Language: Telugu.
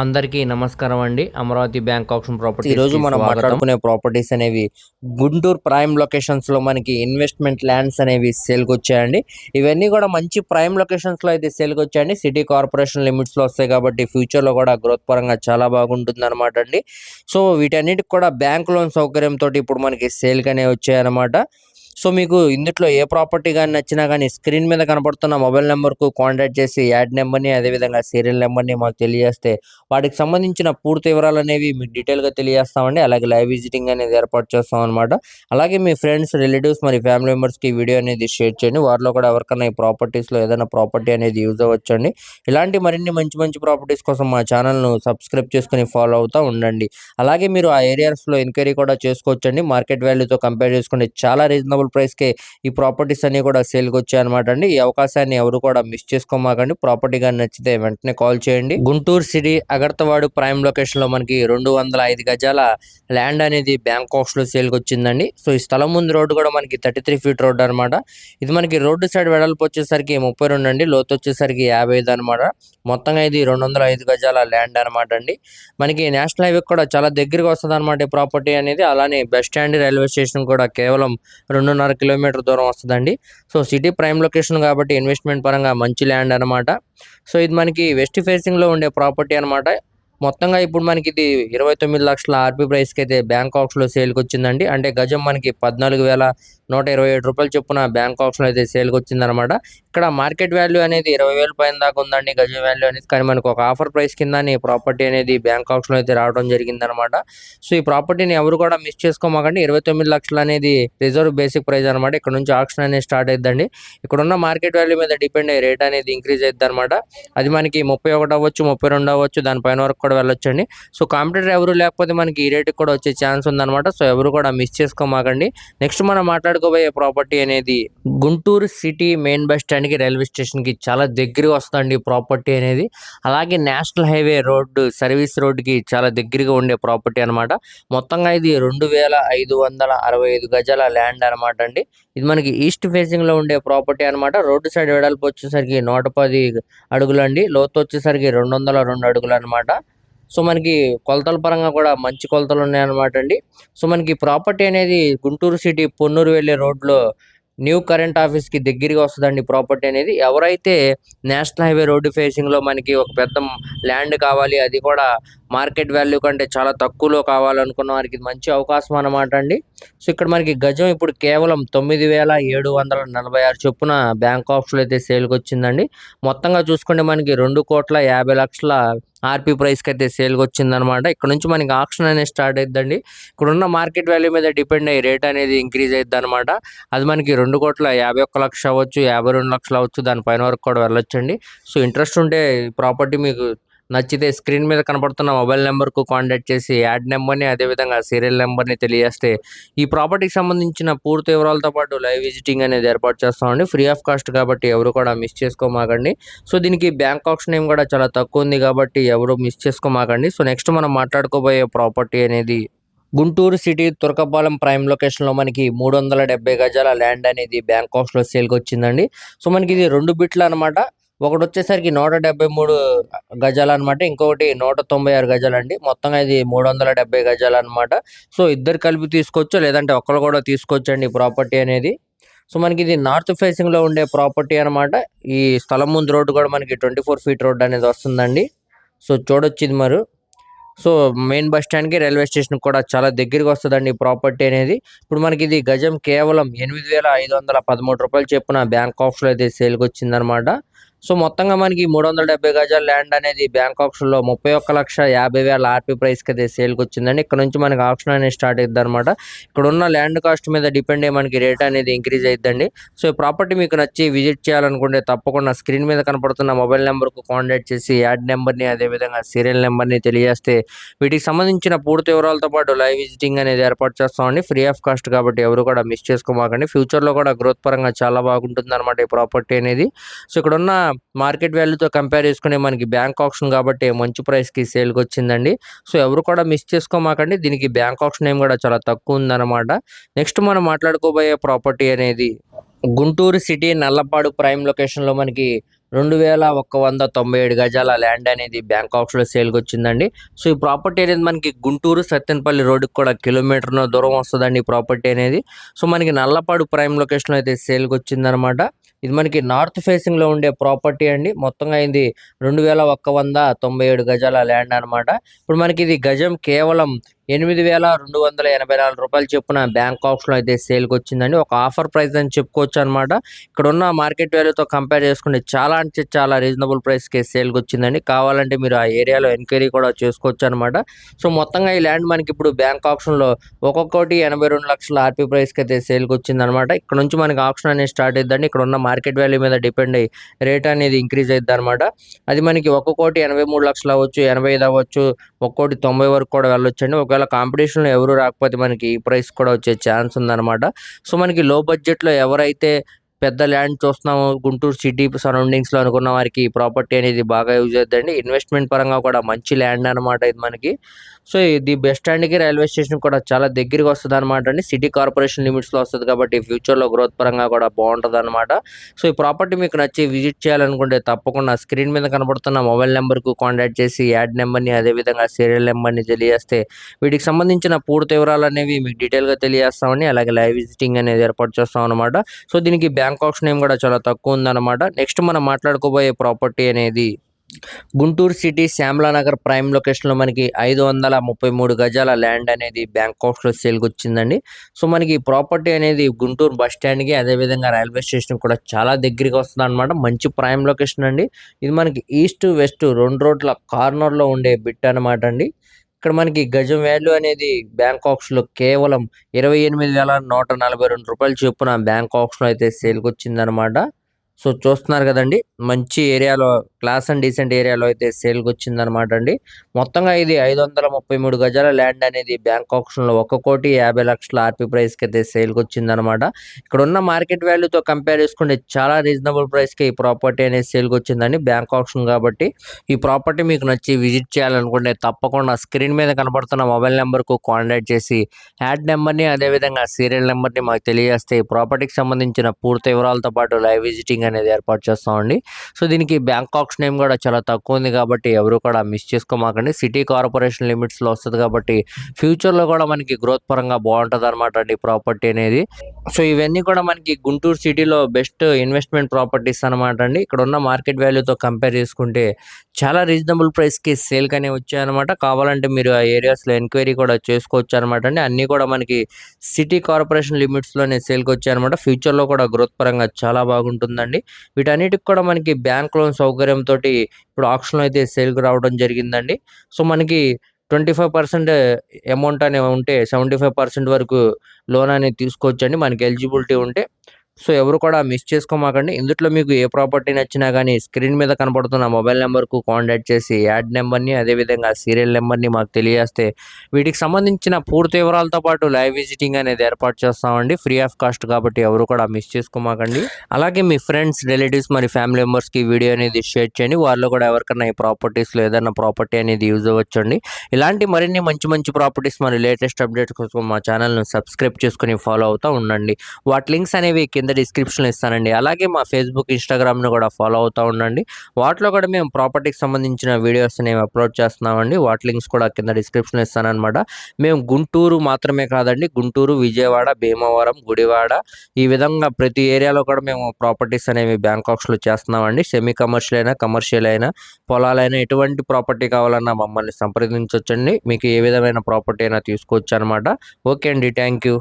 అందరికీ నమస్కారం అండి. అమరావతి బ్యాంక్ ఆప్షన్ ప్రాపర్టీ ఈ రోజు మనం మాట్లాడుకునే ప్రాపర్టీస్ అనేవి గుంటూరు ప్రైమ్ లొకేషన్స్లో మనకి ఇన్వెస్ట్మెంట్ ల్యాండ్స్ అనేవి సేల్కి వచ్చాయండి. ఇవన్నీ కూడా మంచి ప్రైమ్ లొకేషన్స్లో అయితే సేల్కి వచ్చాయండి. సిటీ కార్పొరేషన్ లిమిట్స్లో వస్తాయి కాబట్టి ఫ్యూచర్లో కూడా గ్రోత్ పరంగా చాలా బాగుంటుంది అనమాట అండి. సో వీటన్నిటికి కూడా బ్యాంక్ లోన్ సౌకర్యంతో ఇప్పుడు మనకి సేల్ గానే వచ్చాయన్నమాట. సో మీకు ఇందులో ఏ ప్రాపర్టీ కానీ నచ్చినా కానీ స్క్రీన్ మీద కనపడుతున్న మొబైల్ నెంబర్కు కాంటాక్ట్ చేసి యాడ్ నెంబర్ని అదేవిధంగా సీరియల్ నెంబర్ని మాకు తెలియజేస్తే వాటికి సంబంధించిన పూర్తి వివరాలు అనేవి మీకు డీటెయిల్గా తెలియజేస్తామండి. అలాగే లైవ్ విజిటింగ్ అనేది ఏర్పాటు చేస్తాం అనమాట అలాగే మీ ఫ్రెండ్స్ రిలేటివ్స్ మరి ఫ్యామిలీ మెంబర్స్కి వీడియో అనేది షేర్ చేయండి. వారిలో కూడా ఎవరికైనా ఈ ప్రాపర్టీస్లో ఏదైనా ప్రాపర్టీ అనేది యూజ్ అవ్వచ్చండి. ఇలాంటి మరిన్ని మంచి మంచి ప్రాపర్టీస్ కోసం మా ఛానల్ను సబ్స్క్రైబ్ చేసుకుని ఫాలో అవుతూ ఉండండి. అలాగే మీరు ఆ ఏరియాస్లో ఎంక్వైరీ కూడా చేసుకోవచ్చండి. మార్కెట్ వాల్యూతో కంపేర్ చేసుకుంటే చాలా రీజనబుల్ ప్రైస్కే ఈ ప్రాపర్టీస్ అన్ని కూడా సేల్కి వచ్చాయన్నమాట అండి. ఈ అవకాశాన్ని ఎవరు కూడా మిస్ చేసుకోమాకండి. ప్రాపర్టీ కానీ నచ్చితే వెంటనే కాల్ చేయండి. గుంటూరు సిటీ అగర్తవాడు ప్రైమ్ లొకేషన్లో మనకి రెండు వందల ఐదు గజాల ల్యాండ్ అనేది బ్యాంకాక్స్లో సేల్కి వచ్చిందండి. సో ఈ స్థలం ముందు రోడ్డు కూడా మనకి థర్టీ త్రీ ఫీట్ రోడ్ అనమాట ఇది మనకి రోడ్డు సైడ్ వెడల్పు వచ్చేసరికి ముప్పై రెండు అండి. లోతు వచ్చేసరికి యాభై ఐదు అనమాట మొత్తంగా ఇది రెండు వందల ఐదు గజాల ల్యాండ్ అనమాట అండి. మనకి నేషనల్ హైవే కూడా చాలా దగ్గరగా వస్తుంది అనమాట ఈ ప్రాపర్టీ అనేది. అలానే బస్ స్టాండ్ రైల్వే స్టేషన్ కూడా కేవలం రెండు రెండున్నర కిలోమీటర్ దూరం వస్తుందండి. సో సిటీ ప్రైమ్ లొకేషన్ కాబట్టి ఇన్వెస్ట్మెంట్ పరంగా మంచి ల్యాండ్ అనమాట సో ఇది మనకి వెస్ట్ ఫేసింగ్లో ఉండే ప్రాపర్టీ అనమాట మొత్తంగా ఇప్పుడు మనకి ఇది ఇరవై తొమ్మిది లక్షల ఆర్పీ ప్రైస్కి అయితే బ్యాంకాక్స్లో సేల్కి వచ్చిందండి. అంటే గజం మనకి పద్నాలుగు వేల నూట ఇరవై ఏడు రూపాయలు చొప్పున బ్యాంక్ ఆప్షన్ అయితే సేల్కి వచ్చిందనమాట ఇక్కడ మార్కెట్ వాల్యూ అనేది ఇరవై వేల పైన దాకా ఉందండి. గజం వాల్యూ అనేది కానీ మనకు ఒక ఆఫర్ ప్రైస్ కింద ప్రాపర్టీ అనేది బ్యాంక్ ఆప్షన్ అయితే రావడం జరిగిందనమాట సో ఈ ప్రాపర్టీని ఎవరు కూడా మిస్ చేసుకోమాకండి. ఇరవై తొమ్మిది లక్షలు అనేది రిజర్వ్ బేసిక్ ప్రైస్ అనమాట ఇక్కడ నుంచి ఆప్షన్ అనేది స్టార్ట్ అయిద్దండి. ఇక్కడ ఉన్న మార్కెట్ వాల్యూ మీద డిపెండ్ అయ్యి రేట్ అనేది ఇంక్రీజ్ అవుతుంది అనమాట అది మనకి ముప్పై ఒకటి అవ్వచ్చు ముప్పై రెండు అవ్వచ్చు దానిపైన వరకు కూడా వెళ్ళొచ్చండి. సో కాంపిటేటర్ ఎవరు లేకపోతే మనకి ఈ రేటుకి కూడా వచ్చే ఛాన్స్ ఉందన్నమాట. సో ఎవరు కూడా మిస్ చేసుకోమాకండి. నెక్స్ట్ మనం మాట్లాడుకోబోయే ప్రాపర్టీ అనేది గుంటూరు సిటీ మెయిన్ బస్ స్టాండ్కి రైల్వే స్టేషన్కి చాలా దగ్గరగా వస్తుందండి ప్రాపర్టీ అనేది. అలాగే నేషనల్ హైవే రోడ్డు సర్వీస్ రోడ్డుకి చాలా దగ్గరగా ఉండే ప్రాపర్టీ అనమాట మొత్తంగా ఇది రెండు వేల ఐదు వందల అరవై ఐదు గజాల ల్యాండ్ అనమాట అండి. ఇది మనకి ఈస్ట్ ఫేసింగ్లో ఉండే ప్రాపర్టీ అనమాట రోడ్డు సైడ్ వెడల్పు వచ్చేసరికి నూట పది అడుగులు అండి లోతు వచ్చేసరికి రెండు వందల రెండు అడుగులు అనమాట సో మనకి కొలతల పరంగా కూడా మంచి కొలతలు ఉన్నాయన్నమాట అండి. సో మనకి ప్రాపర్టీ అనేది గుంటూరు సిటీ పొన్నూరు వెళ్ళే రోడ్లో న్యూ కరెంట్ ఆఫీస్కి దగ్గరగా వస్తుందండి ప్రాపర్టీ అనేది. ఎవరైతే నేషనల్ హైవే రోడ్డు ఫేసింగ్లో మనకి ఒక పెద్ద ల్యాండ్ కావాలి అది కూడా మార్కెట్ వాల్యూ కంటే చాలా తక్కువలో కావాలనుకున్న వారికి మంచి అవకాశం అన్నమాట అండి. సో ఇక్కడ మనకి గజం ఇప్పుడు కేవలం తొమ్మిది వేల ఏడు వందల నలభై ఆరు చొప్పున బ్యాంక్ ఆఫ్స్లో అయితే సేల్కి వచ్చిందండి. మొత్తంగా చూసుకుంటే మనకి రెండు కోట్ల యాభై లక్షల ఆర్పీ ప్రైస్కి అయితే సేల్కి వచ్చిందనమాట ఇక్కడ నుంచి మనకి ఆప్షన్ అనేది స్టార్ట్ అవుతుందండి ఇక్కడ ఉన్న మార్కెట్ వాల్యూ మీద డిపెండ్ అయ్యి రేట్ అనేది ఇంక్రీజ్ అవుతుంది అనమాట అది మనకి రెండు కోట్ల యాభై ఒక్క లక్ష అవ్వచ్చు యాభై రెండు లక్షలు అవ్వచ్చు దానిపైన వరకు కూడా వెళ్ళొచ్చండి. సో ఇంట్రెస్ట్ ఉంటే ప్రాపర్టీ మీకు నచ్చితే స్క్రీన్ మీద కనబడుతున్న మొబైల్ నెంబర్కు కాంటాక్ట్ చేసి యాడ్ నెంబర్ని అదేవిధంగా సీరియల్ నెంబర్ని తెలియజేస్తే ఈ ప్రాపర్టీకి సంబంధించిన పూర్తి వివరాలతో పాటు లైవ్ విజిటింగ్ అనేది ఏర్పాటు చేస్తామండి. ఫ్రీ ఆఫ్ కాస్ట్ కాబట్టి ఎవరు కూడా మిస్ చేసుకోమాకండి. సో దీనికి బ్యాంక్ ఆప్షన్ ఏం కూడా చాలా తక్కువ ఉంది కాబట్టి ఎవరు మిస్ చేసుకోమాకండి. సో నెక్స్ట్ మనం మాట్లాడుకోబోయే ప్రాపర్టీ అనేది గుంటూరు సిటీ తురకపాలెం ప్రైమ్ లొకేషన్లో మనకి మూడు వందల డెబ్బై గజాల ల్యాండ్ అనేది బ్యాంక్ బ్యాంకాక్స్లో సేల్కి వచ్చిందండి. సో మనకి ఇది రెండు బిట్లు అనమాట ఒకటి వచ్చేసరికి నూట డెబ్బై మూడు గజాలు అనమాట ఇంకొకటి నూట తొంభై ఆరు గజాలు అండి మొత్తంగా ఇది మూడు వందల డెబ్బై గజాలు అనమాట సో ఇద్దరు కలిపి తీసుకోవచ్చు. లేదంటే ఒక్కరు కూడా తీసుకోవచ్చండి ఈ ప్రాపర్టీ అనేది. సో మనకి ఇది నార్త్ ఫేసింగ్లో ఉండే ప్రాపర్టీ అనమాట ఈ స్థలం ముందు రోడ్డు కూడా మనకి ట్వంటీ ఫోర్ ఫీట్ రోడ్ అనేది వస్తుందండి. సో చూడొచ్చు ఇది మరి. సో మెయిన్ బస్ స్టాండ్కి రైల్వే స్టేషన్ కూడా చాలా దగ్గరికి వస్తుందండి ఈ ప్రాపర్టీ అనేది. ఇప్పుడు మనకి ఇది గజం కేవలం ఎనిమిది వేల ఐదు వందల పదమూడు రూపాయలు చెప్పున బ్యాంక్ ఆఫ్స్లో అయితే సేల్కి వచ్చిందనమాట సో మొత్తంగా మనకి మూడు వందల డెబ్బై గజాల ల్యాండ్ అనేది బ్యాంక్ ఆప్షన్లో ముప్పై ఒక్క లక్ష యాభై వేల ఆర్పీ ప్రైస్కి అయితే సేల్కి వచ్చిందండి. ఇక్కడ నుంచి మనకి ఆప్షన్ అనేది స్టార్ట్ అవుతుంది అనమాట ఇక్కడ ఉన్న ల్యాండ్ కాస్ట్ మీద డిపెండ్ అయ్యి మనకి రేట్ అనేది ఇంక్రీజ్ అయిద్దండి. సో ఈ ప్రాపర్టీ మీకు నచ్చి విజిట్ చేయాలనుకుంటే తప్పకుండా స్క్రీన్ మీద కనపడుతున్న మొబైల్ నెంబర్కు కాంటాక్ట్ చేసి యాడ్ నెంబర్ని అదేవిధంగా సీరియల్ నెంబర్ని తెలియజేస్తే వీటికి సంబంధించిన పూర్తి వివరాలతో పాటు లైవ్ విజిటింగ్ అనేది ఏర్పాటు చేస్తామండి. ఫ్రీ ఆఫ్ కాస్ట్ కాబట్టి ఎవరు కూడా మిస్ చేసుకోమాకండి. ఫ్యూచర్లో కూడా గ్రోత్ పరంగా చాలా బాగుంటుంది అనమాట ఈ ప్రాపర్టీ అనేది. సో ఇక్కడ ఉన్న మార్కెట్ వాల్యూతో కంపేర్ చేసుకునే మనకి బ్యాంక్ ఆప్షన్ కాబట్టి మంచి ప్రైస్కి సేల్కి వచ్చిందండి సో ఎవరు కూడా మిస్ చేసుకోమాకండి. దీనికి బ్యాంక్ ఆప్షన్ ఏం కూడా చాలా తక్కువ ఉందన్నమాట. నెక్స్ట్ మనం మాట్లాడుకోబోయే ప్రాపర్టీ అనేది గుంటూరు సిటీ నల్లపాడు ప్రైమ్ లొకేషన్లో మనకి రెండు వేల ఒక్క వంద తొంభై ఏడు గజాల ల్యాండ్ అనేది బ్యాంక్ ఆఫ్స్లో సేల్కి వచ్చిందండి సో ఈ ప్రాపర్టీ అనేది మనకి గుంటూరు సత్యనపల్లి రోడ్డుకి కూడా కిలోమీటర్ దూరం వస్తుందండి ఈ ప్రాపర్టీ అనేది. సో మనకి నల్లపాడు ప్రైమ్ లొకేషన్లో అయితే సేల్కి వచ్చిందనమాట ఇది మనకి నార్త్ ఫేసింగ్లో ఉండే ప్రాపర్టీ అండి. మొత్తంగా ఇది రెండు వేల ఒక్క వంద తొంభై ఏడు గజాల ల్యాండ్ అన్నమాట. ఇప్పుడు మనకి ఇది గజం కేవలం ఎనిమిది వేల రెండు వందల ఎనభై నాలుగు రూపాయలు చొప్పున బ్యాంక్ ఆప్షన్లో అయితే సేల్కి వచ్చిందండి ఒక ఆఫర్ ప్రైస్ అని చెప్పుకోవచ్చు అనమాట ఇక్కడ ఉన్న మార్కెట్ వాల్యూతో కంపేర్ చేసుకుంటే చాలా అంటే చాలా రీజనబుల్ ప్రైస్కి సేల్కి వచ్చిందండి. కావాలంటే మీరు ఆ ఏరియాలో ఎంక్వైరీ కూడా చేసుకోవచ్చు అనమాట సో మొత్తంగా ఈ ల్యాండ్ మనకి ఇప్పుడు బ్యాంక్ ఆప్షన్లో ఒక్కొక్కటి ఎనభై రెండు లక్షల ఆర్పీ ప్రైస్కి అయితే సేల్కి వచ్చిందనమాట ఇక్కడ నుంచి మనకి ఆప్షన్ అనేది స్టార్ట్ అవుతుందండి ఇక్కడ ఉన్న మార్కెట్ వాల్యూ మీద డిపెండ్ అయ్యి రేట్ అనేది ఇంక్రీజ్ అవుతుంది అనమాట అది మనకి ఒక్కొక్కటి ఎనభై మూడు లక్షలు అవ్వచ్చు ఎనభై ఐదు అవ్వచ్చు ఒక్కోటి తొంభై వరకు కూడా వెళ్ళొచ్చండి. ఒకవేళ కాంపిటీషన్లో ఎవరు రాకపోతే మనకి ఈ ప్రైస్ కూడా వచ్చే ఛాన్స్ ఉందన్నమాట. సో మనకి లో బడ్జెట్లో ఎవరైతే పెద్ద ల్యాండ్ చూస్తున్నాము. గుంటూరు సిటీ సరౌండింగ్స్లో అనుకున్న వారికి ప్రాపర్టీ అనేది బాగా యూజ్ అవుతుందండి ఇన్వెస్ట్మెంట్ పరంగా కూడా మంచి ల్యాండ్ అనమాట ఇది మనకి. సో ఇది బస్ స్టాండ్కి రైల్వే స్టేషన్ కూడా చాలా దగ్గరికి వస్తుంది అనమాట అండి. సిటీ కార్పొరేషన్ లిమిట్స్లో వస్తుంది కాబట్టి ఫ్యూచర్లో గ్రోత్ పరంగా కూడా బాగుంటుంది అనమాట సో ఈ ప్రాపర్టీ మీకు నచ్చి విజిట్ చేయాలనుకుంటే తప్పకుండా స్క్రీన్ మీద కనబడుతున్న మొబైల్ నెంబర్కు కాంటాక్ట్ చేసి యాడ్ నెంబర్ని అదేవిధంగా సీరియల్ నెంబర్ని తెలియజేస్తే వీటికి సంబంధించిన పూర్తి వివరాలు అనేవి మీకు డీటెయిల్గా తెలియజేస్తామని అలాగే లైవ్ విజిటింగ్ అనేది ఏర్పాటు చేస్తాం అనమాట సో దీనికి బ్యాంక్ ఆప్షన్ ఏం కూడా చాలా తక్కువ ఉందన్నమాట నెక్స్ట్ మనం మాట్లాడుకోబోయే ప్రాపర్టీ అనేది గుంటూరు సిటీ శ్యామలానగర్ ప్రైమ్ లొకేషన్లో మనకి ఐదు వందల ముప్పై మూడు గజాల ల్యాండ్ అనేది బ్యాంకాక్స్లో సేల్కి వచ్చిందండి సో మనకి ప్రాపర్టీ అనేది గుంటూరు బస్ స్టాండ్కి అదేవిధంగా రైల్వే స్టేషన్ కూడా చాలా దగ్గరికి వస్తుంది అనమాట మంచి ప్రైమ్ లొకేషన్ అండి. ఇది మనకి ఈస్ట్ వెస్ట్ రెండు రోడ్ల కార్నర్లో ఉండే బిట్ అనమాట అండి. ఇక్కడ మనకి గజం వాల్యూ అనేది బ్యాంకాక్స్లో కేవలం ఇరవై ఎనిమిది వేల నూట నలభై రెండు రూపాయలు చొప్పున బ్యాంకాక్స్లో అయితే సేల్కి వచ్చిందనమాట సో చూస్తున్నారు కదండి మంచి ఏరియాలో క్లాస్ అండ్ డీసెంట్ ఏరియాలో అయితే సేల్కి వచ్చిందనమాట అండి. మొత్తంగా ఇది ఐదు వందల ముప్పై మూడు గజాల ల్యాండ్ అనేది బ్యాంక్ ఆప్షన్లో ఒక కోటి యాభై లక్షల ఆర్పీ ప్రైస్కి అయితే సేల్కి వచ్చిందనమాట ఇక్కడ ఉన్న మార్కెట్ వాల్యూతో కంపేర్ చేసుకుంటే చాలా రీజనబుల్ ప్రైస్కి ఈ ప్రాపర్టీ అనేది సేల్కి వచ్చిందండి బ్యాంక్ ఆప్షన్ కాబట్టి. ఈ ప్రాపర్టీ మీకు నచ్చి విజిట్ చేయాలనుకుంటే తప్పకుండా స్క్రీన్ మీద కనబడుతున్న మొబైల్ నెంబర్కు కాంటాక్ట్ చేసి యాడ్ నెంబర్ని అదేవిధంగా సీరియల్ నెంబర్ని మాకు తెలియజేస్తే ఈ ప్రాపర్టీకి సంబంధించిన పూర్తి వివరాలతో పాటు లైవ్ విజిటింగ్ అనేది ఏర్పాటు చేస్తామండి. సో దీనికి బ్యాంకాక్స్ నేమ్ కూడా చాలా తక్కువ ఉంది కాబట్టి ఎవరు కూడా మిస్ చేసుకోమాకండి. సిటీ కార్పొరేషన్ లిమిట్స్లో వస్తుంది కాబట్టి ఫ్యూచర్లో కూడా మనకి గ్రోత్ పరంగా బాగుంటుంది అనమాట అండి ప్రాపర్టీ అనేది. సో ఇవన్నీ కూడా మనకి గుంటూరు సిటీలో బెస్ట్ ఇన్వెస్ట్మెంట్ ప్రాపర్టీస్ అనమాట అండి. ఇక్కడ ఉన్న మార్కెట్ వాల్యూతో కంపేర్ చేసుకుంటే చాలా రీజనబుల్ ప్రైస్కి సేల్ కానీ వచ్చాయన్నమాట. కావాలంటే మీరు ఆ ఏరియాస్లో ఎంక్వైరీ కూడా చేసుకోవచ్చు అనమాట అండి. అన్నీ కూడా మనకి సిటీ కార్పొరేషన్ లిమిట్స్లోనే సేల్కి వచ్చాయన్నమాట. ఫ్యూచర్లో కూడా గ్రోత్ పరంగా చాలా బాగుంటుందండి. వీటన్నిటికి కూడా మనకి బ్యాంక్ లోన్ సౌకర్యంతో ఇప్పుడు ఆప్షన్లో అయితే సేల్కి రావడం జరిగిందండి. సో మనకి ట్వంటీ ఫైవ్ పర్సెంట్ అమౌంట్ అనేవి ఉంటే సెవెంటీ ఫైవ్ పర్సెంట్ వరకు లోన్ అనేది తీసుకోవచ్చండి. మనకి ఎలిజిబిలిటీ ఉంటే సో ఎవరు కూడా మిస్ చేసుకోమాకండి. ఇందులో మీకు ఏ ప్రాపర్టీ నచ్చినా కానీ స్క్రీన్ మీద కనబడుతున్న మొబైల్ నెంబర్కు కాంటాక్ట్ చేసి యాడ్ నెంబర్ని అదేవిధంగా సీరియల్ నెంబర్ని మాకు తెలియజేస్తే వీటికి సంబంధించిన పూర్తి వివరాలతో పాటు లైవ్ విజిటింగ్ అనేది ఏర్పాటు చేస్తామండి. ఫ్రీ ఆఫ్ కాస్ట్ కాబట్టి ఎవరు కూడా మిస్ చేసుకోమాకండి. అలాగే మీ ఫ్రెండ్స్ రిలేటివ్స్ మరి ఫ్యామిలీ మెంబర్స్కి వీడియో అనేది షేర్ చేయండి. వాళ్ళు కూడా ఎవరికైనా ఈ ప్రాపర్టీస్లో ఏదైనా ప్రాపర్టీ అనేది యూజ్ అవ్వచ్చండి. ఇలాంటి మరిన్ని మంచి మంచి ప్రాపర్టీస్ మరి లేటెస్ట్ అప్డేట్స్ కోసం మా ఛానల్ను సబ్స్క్రైబ్ చేసుకుని ఫాలో అవుతూ ఉండండి. వాటి లింక్స్ అనేవి కింద డిస్క్రిప్షన్లో ఇస్తానండి. అలాగే మా ఫేస్బుక్ ఇన్స్టాగ్రామ్ను కూడా ఫాలో అవుతూ ఉండండి. వాటిలో కూడా మేము ప్రాపర్టీకి సంబంధించిన వీడియోస్ మేము అప్లోడ్ చేస్తున్నామండి. వాటి లింక్స్ కూడా కింద డిస్క్రిప్షన్లో ఇస్తానమాట మేము గుంటూరు మాత్రమే కాదండి గుంటూరు విజయవాడ భీమవరం గుడివాడ ఈ విధంగా ప్రతి ఏరియాలో కూడా మేము ప్రాపర్టీస్ అనేవి బ్యాంకాక్స్లో చేస్తున్నామండి. సెమీ కమర్షియల్ అయినా కమర్షియల్ అయినా పొలాలైనా ఎటువంటి ప్రాపర్టీ కావాలన్నా మమ్మల్ని సంప్రదించవచ్చండి మీకు ఏ విధమైన ప్రాపర్టీ అయినా తీసుకోవచ్చు అనమాట ఓకే అండి. Thank you